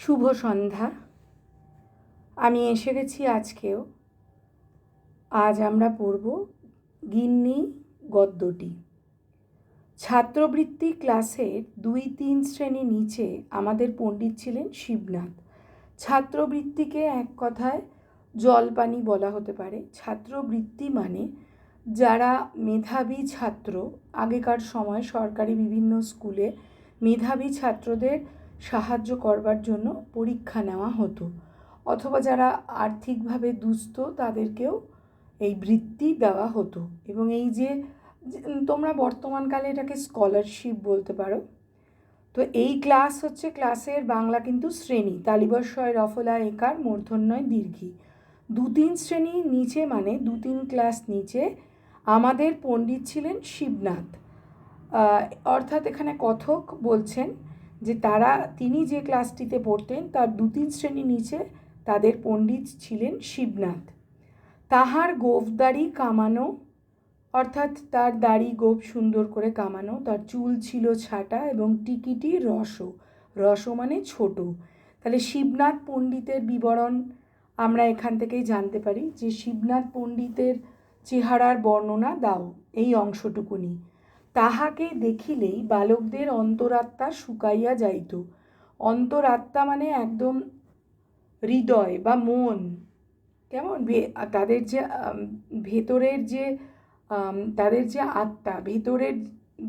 শুভ সন্ধ্যা। আমি এসে গেছি আজকেও। আজ আমরা পড়ব গিন্নি গদ্যটি। ছাত্রবৃত্তি ক্লাসের দুই তিন শ্রেণি নিচে আমাদের পণ্ডিত ছিলেন শিবনাথ। ছাত্রবৃত্তিকে এক কথায় জলপানি বলা হতে পারে। ছাত্রবৃত্তি মানে যারা মেধাবী ছাত্র। আগেকার সময় সরকারি বিভিন্ন স্কুলে মেধাবী ছাত্রদের সাহায্য করবার জন্য পরীক্ষা নেওয়া হতো। অথবা যারা আর্থিকভাবে দুস্থ, তাদেরকেও এই বৃত্তি দেওয়া হতো। এবং এই যে তোমরা বর্তমানকালে এটাকে স্কলারশিপ বলতে পারো। তো এই ক্লাস হচ্ছে ক্লাসের বাংলা কিন্তু শ্রেণি। তালিবস্বয় রফলা, একার মূর্ধন্যয় দীর্ঘী। দু তিন শ্রেণি নিচে মানে দু তিন ক্লাস নিচে আমাদের পণ্ডিত ছিলেন শিবনাথ। অর্থাৎ এখানে কথক বলছেন যে তারা, তিনি যে ক্লাসটিতে পড়তেন, তার দু তিন শ্রেণি নিচে তাদের পণ্ডিত ছিলেন শিবনাথ। তাহার গোফদাড়ি কামানো, অর্থাৎ তার দাড়ি গোপ সুন্দর করে কামানো, তার চুল ছিল ছাটা এবং টিকিটি রসো। রস মানে ছোট। তাহলে শিবনাথ পণ্ডিতের বিবরণ আমরা এখান থেকেই জানতে পারি যে শিবনাথ পণ্ডিতের চেহারার বর্ণনা দাও, এই অংশটুকুনি। তাহাকে দেখিলেই বালকদের অন্তরাত্মা শুকাইয়া যাইত। অন্তরাত্মা মানে একদম হৃদয় বা মন। কেমন? তাদের যে ভেতরের যে তাদের যে আত্মা, ভেতরের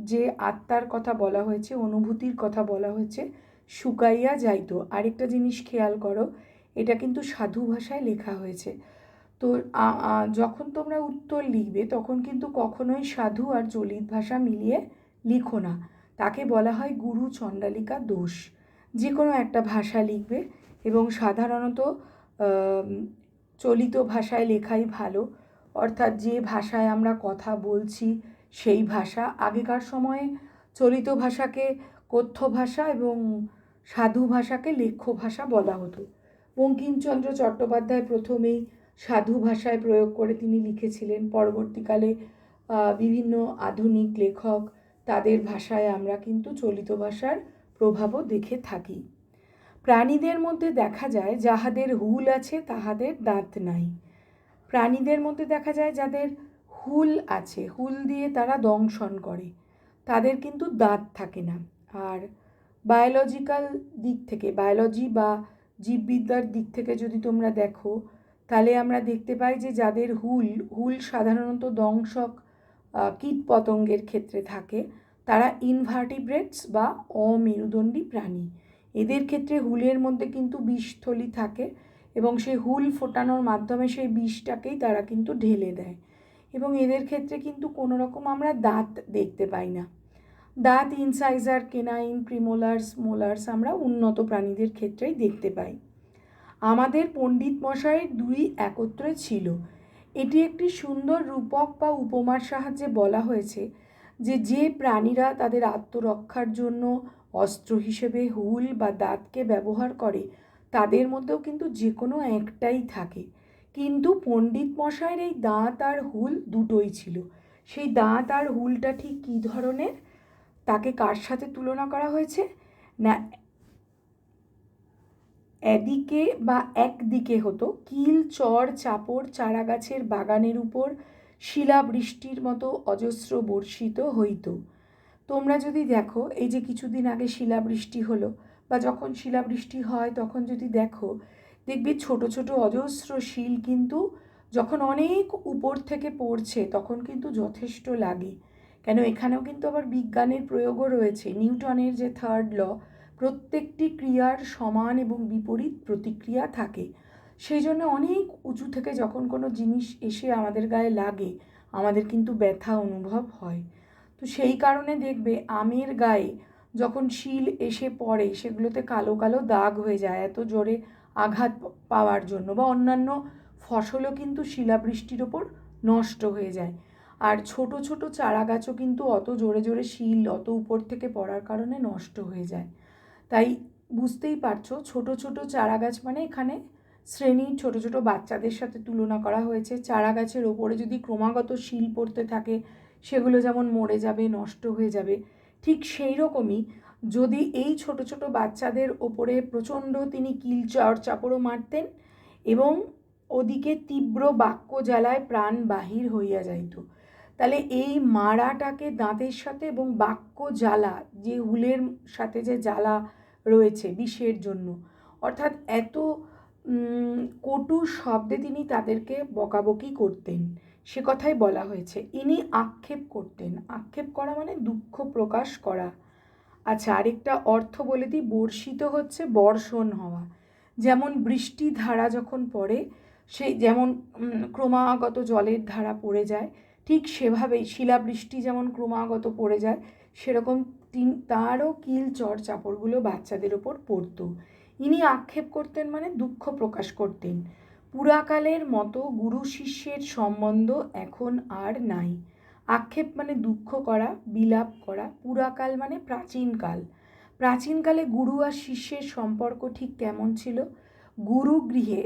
যে আত্মার কথা বলা হয়েছে, অনুভূতির কথা বলা হয়েছে, শুকাইয়া যাইতো। আরেকটা জিনিস খেয়াল করো, এটা কিন্তু সাধু ভাষায় লেখা হয়েছে। তো যখন তোমরা উত্তর লিখবে, তখন কিন্তু কখনোই সাধু আর চলিত ভাষা মিলিয়ে লিখো না। তাকে বলা হয় গুরু চণ্ডালিকা দোষ। যে কোনো একটা ভাষা লিখবে এবং সাধারণত চলিত ভাষায় লেখাই ভালো। অর্থাৎ যে ভাষায় আমরা কথা বলছি, সেই ভাষা। আগেকার সময়ে চলিত ভাষাকে কথ্য ভাষা এবং সাধু ভাষাকে লেখ্য ভাষা বলা হতো। বঙ্কিমচন্দ্র চট্টোপাধ্যায় প্রথমেই সাধু ভাষায় প্রয়োগ করে তিনি লিখেছিলেন। পরবর্তীকালে বিভিন্ন আধুনিক লেখক তাদের ভাষায় আমরা কিন্তু চলিত ভাষার প্রভাবও দেখে থাকি। প্রাণীদের মধ্যে দেখা যায়, যাহাদের হুল আছে তাহাদের দাঁত নাই। প্রাণীদের মধ্যে দেখা যায়, যাদের হুল আছে, হুল দিয়ে তারা দংশন করে। তাদের কিন্তু দাঁত থাকে না। আর বায়োলজিক্যাল দিক থেকে বায়োলজি বা জীববিদ্যার দিক থেকে যদি তোমরা দেখো তাহলে আমরা দেখতে পাই যে যাদের হুল হুল সাধারণত দংশক আহ, কীটপতঙ্গের ক্ষেত্রে থাকে তারা ইনভার্টিব্রেটস বা অমেরুদণ্ডী প্রাণী। এদের ক্ষেত্রে হুলের মধ্যে কিন্তু বিষথলি থাকে এবং সেই হুল ফোটানোর মাধ্যমে সেই বিষটাকেই তারা কিন্তু ঢেলে দেয়। এবং এদের ক্ষেত্রে কিন্তু কোনো রকম আমরা দাঁত দেখতে পাই না। দাঁত ইনসাইজার কেনাইন প্রিমোলার্স মোলার্স আমরা উন্নত প্রাণীদের ক্ষেত্রেই দেখতে পাই। আমাদের পণ্ডিত মশাইয়ের দুই একত্রে ছিল। এটি একটি সুন্দর রূপক বা উপমার সাহায্যে বলা হয়েছে যে যে প্রাণীরা তাদের আত্মরক্ষার জন্য অস্ত্র হিসেবে হুল বা দাঁতকে ব্যবহার করে, তাদের মধ্যেও কিন্তু যে কোনো একটাই থাকে। কিন্তু পণ্ডিত মশাইয়ের এই দাঁত আর হুল দুটোই ছিল। সেই দাঁত আর হুলটা ঠিক কী ধরনের? তাকে কার সাথে তুলনা করা হয়েছে? না এদিকে বা একদিকে হতো কিল, চর, চাপড় চারা গাছের বাগানের উপর শিলাবৃষ্টির মতো অজস্র বর্ষিত হইত। তোমরা যদি দেখো, এই যে কিছুদিন আগে শিলাবৃষ্টি হলো বা যখন শিলাবৃষ্টি হয় তখন যদি দেখো, দেখবে ছোট ছোট অজস্র শিল কিন্তু যখন অনেক উপর থেকে পড়ছে তখন কিন্তু যথেষ্ট লাগে। কেন? এখানেও কিন্তু আবার বিজ্ঞানের প্রয়োগও রয়েছে। নিউটনের যে থার্ড ল প্রত্যেকটি ক্রিয়ার সমান এবং বিপরীত প্রতিক্রিয়া থাকে। সেই জন্য অনেক উঁচু থেকে যখন কোনো জিনিস এসে আমাদের গায়ে লাগে, আমাদের কিন্তু ব্যথা অনুভব হয়। তো সেই কারণে দেখবে আমের গায়ে যখন শিল এসে পড়ে, সেগুলোতে কালো কালো দাগ হয়ে যায় এত জোরে আঘাত পাওয়ার জন্য বা অন্যান্য ফসলও কিন্তু শিলাবৃষ্টির ওপর নষ্ট হয়ে যায়। আর ছোট ছোট চারা গাছও কিন্তু অত জোরে জোরে শিল অত উপর থেকে পড়ার কারণে নষ্ট হয়ে যায়। তাই বুঝতেই পারছ, ছোট ছোট চারা গাছ মানে এখানে শ্রেণির ছোট ছোট বাচ্চাদের সাথে তুলনা করা হয়েছে। চারা গাছের ওপরে যদি ক্রমাগত শিল পড়তে থাকে, সেগুলো যেমন মরে যাবে, নষ্ট হয়ে যাবে, ঠিক সেই রকমই যদি এই ছোট ছোট বাচ্চাদের ওপরে প্রচণ্ড তিনি কিল চর চাপড়ও মারতেন এবং ওদিকে তীব্র বাক্য জ্বালায় প্রাণ বাহির হইয়া যাইত। তাহলে এই মারাটাকে দাঁতের সাথে এবং বাক্য জ্বালা, যে হুলের সাথে যে জ্বালা রয়েছে বিষের জন্য। অর্থাৎ এত কটু শব্দে তিনি তাদেরকে বকাবকি করতেন। সে কথাই বলা হয়েছে। ইনি আক্ষেপ করতেন। আক্ষেপ করা মানে দুঃখ প্রকাশ করা। আচ্ছা আরেকটা অর্থ বলে দিই, বর্ষিত হচ্ছে বর্ষণ হওয়া। যেমন বৃষ্টি ধারা যখন পড়ে সেই যেমন ক্রমাগত জলের ধারা পড়ে যায়, ঠিক সেভাবেই শিলাবৃষ্টি যেমন ক্রমাগত পড়ে যায়, সেরকম তিন, তারও কিল চর চাপড়গুলো বাচ্চাদের ওপর পড়তো। ইনি আক্ষেপ করতেন মানে দুঃখ প্রকাশ করতেন। পুরাকালের মতো গুরু শিষ্যের সম্বন্ধ এখন আর নাই। আক্ষেপ মানে দুঃখ করা, বিলাপ করা, পুরাকাল মানে প্রাচীনকাল। প্রাচীনকালে গুরু আর শিষ্যের সম্পর্ক ঠিক কেমন ছিল? গুরু গৃহে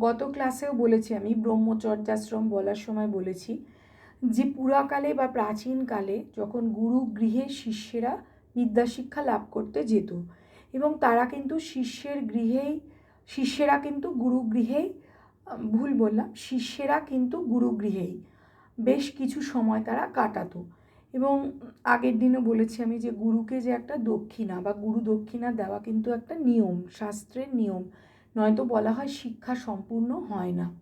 গত ক্লাসেও বলেছি আমি, ব্রহ্মচর্যাশ্রম বলার সময় বলেছি যে পুরাকালে বা প্রাচীনকালে যখন গুরু গৃহে শিষ্যেরা বিদ্যাশিক্ষা লাভ করতে যেত এবং তারা কিন্তু শিষ্যের গৃহেই, শিষ্যেরা কিন্তু গুরুগৃহেই ভুল বললাম, শিষ্যেরা কিন্তু গুরুগৃহেই বেশ কিছু সময় তারা কাটাতো। এবং আগের দিনও বলেছি আমি যে গুরুকে যে একটা দক্ষিণা বা গুরু দক্ষিণা দেওয়া কিন্তু একটা নিয়ম, শাস্ত্রের নিয়ম। নয়তো বলা হয় শিক্ষা সম্পূর্ণ হয় না।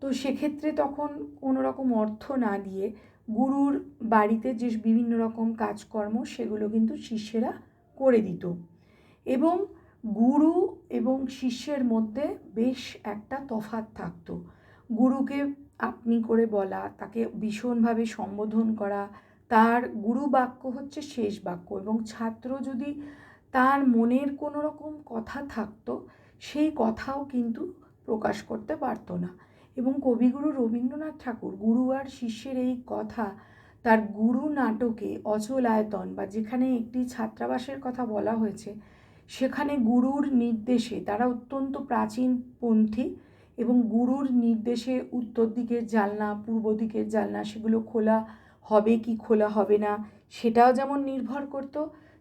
তো সেক্ষেত্রে তখন কোনো রকম অর্থ না দিয়ে গুরুর বাড়িতে যে বিভিন্ন রকম কাজকর্ম সেগুলো কিন্তু শিষ্যেরা করে দিত। এবং গুরু এবং শিষ্যের মধ্যে বেশ একটা তফাত থাকতো। গুরুকে আপনি করে বলা, তাকে ভীষণভাবে সম্বোধন করা, তার গুরু বাক্য হচ্ছে শেষ বাক্য এবং ছাত্র যদি তার মনের কোনো রকম কথা থাকতো, সেই কথাও কিন্তু প্রকাশ করতে পারতো না। এবং কবিগুরু রবীন্দ্রনাথ ঠাকুর গুরু আর শিষ্যের এই কথা তার গুরু নাটকে অচল আয়তন বা যেখানে একটি ছাত্রাবাসের কথা বলা হয়েছে, সেখানে গুরুর নির্দেশে তারা অত্যন্ত প্রাচীনপন্থী এবং গুরুর নির্দেশে উত্তর দিকের জালনা, পূর্ব দিকের জালনা সেগুলো খোলা হবে কি খোলা হবে না সেটাও যেমন নির্ভর করত,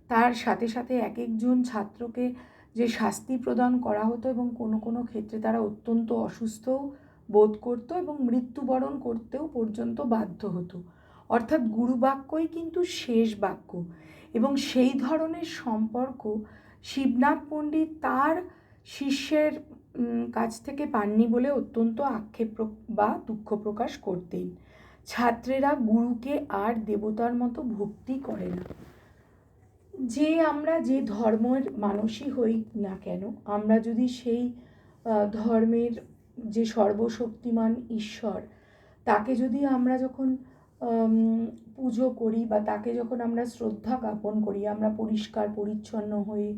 তার সাথে সাথে এক একজন ছাত্রকে যে শাস্তি প্রদান করা হতো এবং কোনো কোনো ক্ষেত্রে তারা অত্যন্ত অসুস্থও বোধ করত এবং মৃত্যুবরণ করতেও পর্যন্ত বাধ্য হতো। অর্থাৎ গুরুবাক্যই কিন্তু শেষ বাক্য এবং সেই ধরনের সম্পর্ক শিবনাথ পণ্ডিত তার শিষ্যের কাছ থেকে পাননি বলে অত্যন্ত আক্ষেপ বা দুঃখ প্রকাশ করতেন। ছাত্রেরা গুরুকে আর দেবতার মতো ভক্তি করে না। যে আমরা যে ধর্মের মানুষই হই না কেন, আমরা যদি সেই ধর্মের যে সর্বশক্তিমান ঈশ্বর, তাকে যদি আমরা যখন পুজো করি বা তাকে যখন আমরা শ্রদ্ধা জ্ঞাপন করি, আমরা পরিষ্কার পরিচ্ছন্ন হয়ে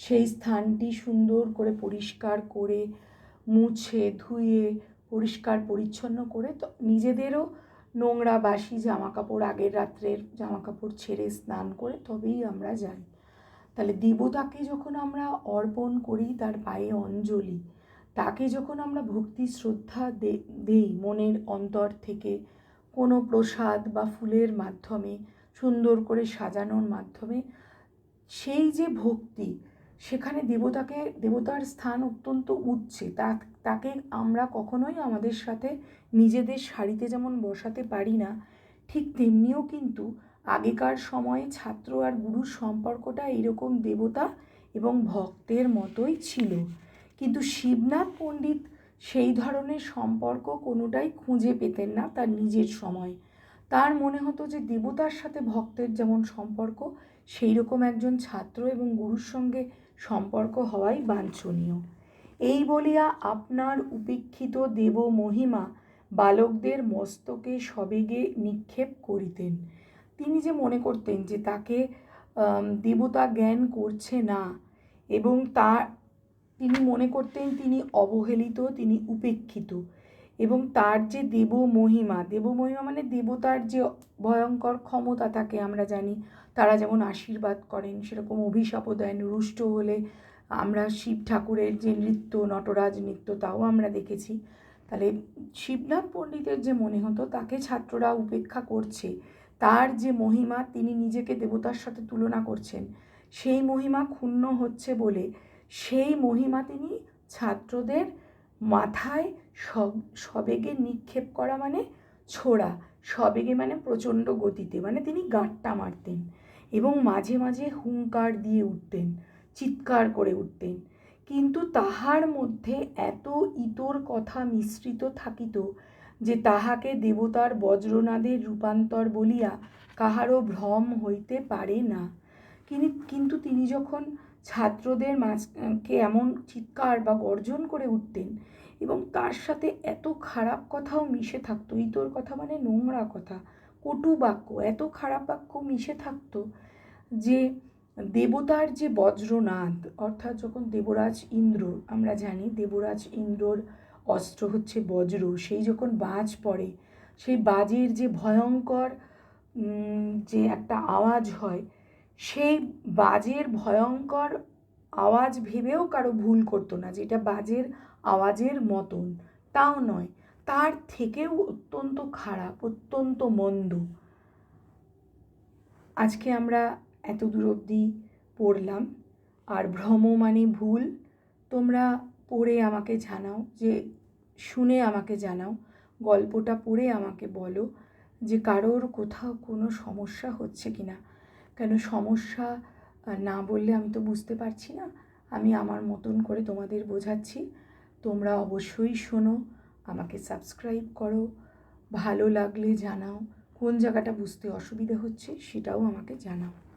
সেই স্থানটি সুন্দর করে পরিষ্কার করে মুছে, ধুয়ে, পরিষ্কার পরিচ্ছন্ন করে তো নিজেদেরও নোংরা বাসি জামা কাপড় আগের রাত্রের জামা কাপড় ছেড়ে স্নান করে তবেই আমরা যাই। তাহলে দেবতাকে যখন আমরা অর্পণ করি, তার পায়ে অঞ্জলি তাকে যখন আমরা ভক্তি, শ্রদ্ধা দেই মনের অন্তর থেকে, কোনো প্রসাদ বা ফুলের মাধ্যমে, সুন্দর করে সাজানোর মাধ্যমে, সেই যে ভক্তি, সেখানে দেবতাকে, দেবতার স্থান অত্যন্ত উচ্চে তা তাকে আমরা কখনোই আমাদের সাথে নিজেদের শাড়িতে যেমন বসাতে পারি না, ঠিক তেমনিও কিন্তু আগেকার সময়ে ছাত্র আর গুরুর সম্পর্কটা এরকম দেবতা এবং ভক্তের মতোই ছিল। কিন্তু শিবনাথ পণ্ডিত সেই ধরনের সম্পর্ক কোনোটাই খুঁজে পেতেন না তার নিজের সময়। তার মনে হতো যে দেবতার সাথে ভক্তের যেমন সম্পর্ক সেই রকম একজন ছাত্র এবং গুরুর সঙ্গে সম্পর্ক হওয়াই বাঞ্ছনীয়। এই বলিয়া আপনার উপেক্ষিত দেব মহিমা বালকদের মস্তকে সবেগে নিক্ষেপ করিতেন। তিনি যে মনে করতেন যে তাকে দেবতা জ্ঞান করছে না এবং তার তিনি মনে করতেন তিনি অবহেলিত, তিনি উপেক্ষিত এবং তার যে দেব মহিমা দেব মহিমা মানে দেবতার যে ভয়ঙ্কর ক্ষমতা থাকে আমরা জানি, তারা যেমন আশীর্বাদ করেন, সেরকম অভিশাপও দেন, রুষ্ট হলে আমরা শিব ঠাকুরের যে নৃত্য, নটরাজ নৃত্য, তাও আমরা দেখেছি। তাহলে শিবনাথ পণ্ডিতের যে মনে হতো তাকে ছাত্ররা উপেক্ষা করছে। তার যে মহিমা, তিনি নিজেকে দেবতার সাথে তুলনা করছেন। সেই মহিমা ক্ষুণ্ণ হচ্ছে বলে সেই মহিমা তিনি ছাত্রদের মাথায় সব, সবেগে নিক্ষেপ করা মানে ছোড়া, সবেগে মানে প্রচণ্ড গতিতে মানে তিনি গাঁটটা মারতেন এবং মাঝে মাঝে হুঙ্কার দিয়ে উঠতেন, চিৎকার করে উঠতেন। কিন্তু তাহার মধ্যে এত ইতর কথা মিশ্রিত থাকিত যে তাহাকে দেবতার বজ্রনাদের রূপান্তর বলিয়া কাহারও ভ্রম হইতে পারে না। কিনি- কিন্তু তিনি যখন ছাত্রদের মাঝকে এমন চিৎকার বা গর্জন করে উঠতেন এবং তার সাথে এত খারাপ কথাও মিশে থাকতো। ইতর কথা মানে নোংরা কথা, কটু বাক্য। এত খারাপ বাক্য মিশে থাকতো যে দেবতার যে বজ্রনাদ, অর্থাৎ যখন দেবরাজ ইন্দ্র, আমরা জানি দেবরাজ ইন্দ্রর অস্ত্র হচ্ছে বজ্র, সেই যখন বাজ পড়ে, সেই বাজের যে ভয়ঙ্কর যে একটা আওয়াজ হয় সেই বাজের ভয়ঙ্কর আওয়াজ ভেবেও কারও ভুল করতো না, যেটা বাজের আওয়াজের মতন। তাও নয়, তার থেকেও অত্যন্ত খারাপ, অত্যন্ত মন্দ। আজকে আমরা এত দূর অবধি পড়লাম, আর ভ্রম মানে ভুল। তোমরা পড়ে আমাকে জানাও, যে শুনে আমাকে জানাও, গল্পটা পড়ে আমাকে বলো, যে কারোর কোথাও কোনো সমস্যা হচ্ছে কি না কেন সমস্যা? না বললে আমি তো বুঝতে পারছি না। আমি আমার মতন করে তোমাদের বোঝাচ্ছি। তোমরা অবশ্যই শোনো, আমাকে সাবস্ক্রাইব করো, ভালো লাগলে জানাও। কোন জায়গাটা বুঝতে অসুবিধা হচ্ছে সেটাও আমাকে জানাও।